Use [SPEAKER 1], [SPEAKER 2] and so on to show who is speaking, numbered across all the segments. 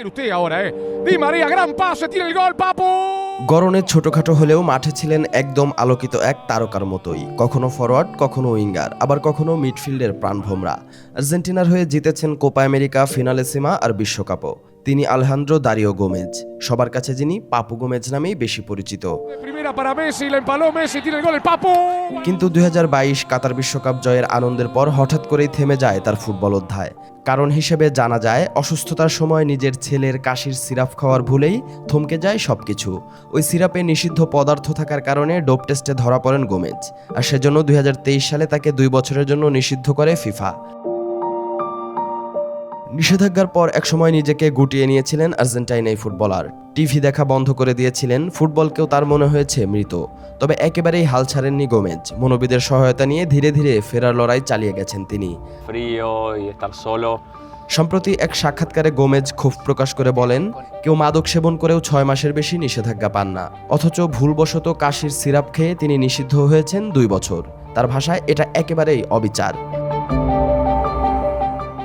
[SPEAKER 1] Usted ahora, ¿eh? Di María, gran pase, tiene el gol, Papu.
[SPEAKER 2] গরনে ছোটখাটো হলেও মাঠে ছিলেন একদম আলোকিত এক তারকার মতোই কখনো ফরওয়ার্ড কখনো উইঙ্গার আবার কখনো মিডফিল্ডের প্রাণভোমরা আর্জেন্টিনার হয়ে জিতেছেন কোপা আমেরিকা ফিনালে ফিনালেসিমা আর বিশ্বকাপও তিনি আলহান্দ্রো দারিও গোমেজ সবার কাছে যিনি পাপু গোমেজ নামেই বেশি পরিচিত. কিন্তু দুই হাজার বাইশ কাতার বিশ্বকাপ জয়ের আনন্দের পর হঠাৎ করেই থেমে যায় তার ফুটবল অধ্যায়। কারণ হিসেবে জানা যায় অসুস্থতার সময় নিজের ছেলের কাশির সিরাপ খাওয়ার ভুলেই থমকে যায় সবকিছু। ওই সিরাপে নিষিদ্ধ পদার্থ থাকার কারণে ডোপ টেস্টে ধরা পড়েন গোমেজ আর সেজন্য দুই হাজার তেইশ সালে তাকে দুই বছরের জন্য নিষিদ্ধ করে ফিফা। নিষেধাজ্ঞার পর একসময় নিজেকে গুটিয়ে নিয়েছিলেন আর্জেন্টাইন এই ফুটবলার। টিভি দেখা বন্ধ করে দিয়েছিলেন ফুটবলকেও তার মনে হয়েছে মৃত। তবে একেবারেই হাল ছাড়েননি গোমেজ। মনোবিদের সহায়তা নিয়ে ধীরে ধীরে ফেরার লড়াই চালিয়ে গেছেন তিনি. সম্প্রতি এক সাক্ষাৎকারে গোমেজ ক্ষোভ প্রকাশ করে বলেন কেউ মাদক সেবন করেও ছয় মাসের বেশি নিষেধাজ্ঞা পান না। অথচ ভুলবশত কাশির সিরাপ খেয়ে তিনি নিষিদ্ধ হয়েছেন দুই বছর। তার ভাষায় এটা একেবারেই অবিচার।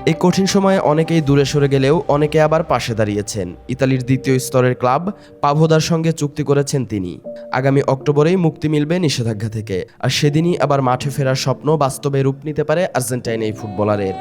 [SPEAKER 2] এই কঠিন সময়ে অনেকেই দূরে সরে গেলেও অনেকে আবার পাশে দাঁড়িয়েছেন। ইতালির দ্বিতীয় স্তরের ক্লাব পাভোদার সঙ্গে চুক্তি করেছেন তিনি। আগামী অক্টোবরেই মুক্তি মিলবে নিষেধাজ্ঞা থেকে। আর সেদিনই আবার মাঠে ফেরার স্বপ্ন বাস্তবে রূপ নিতে পারে আর্জেন্টাইন এই ফুটবলারের.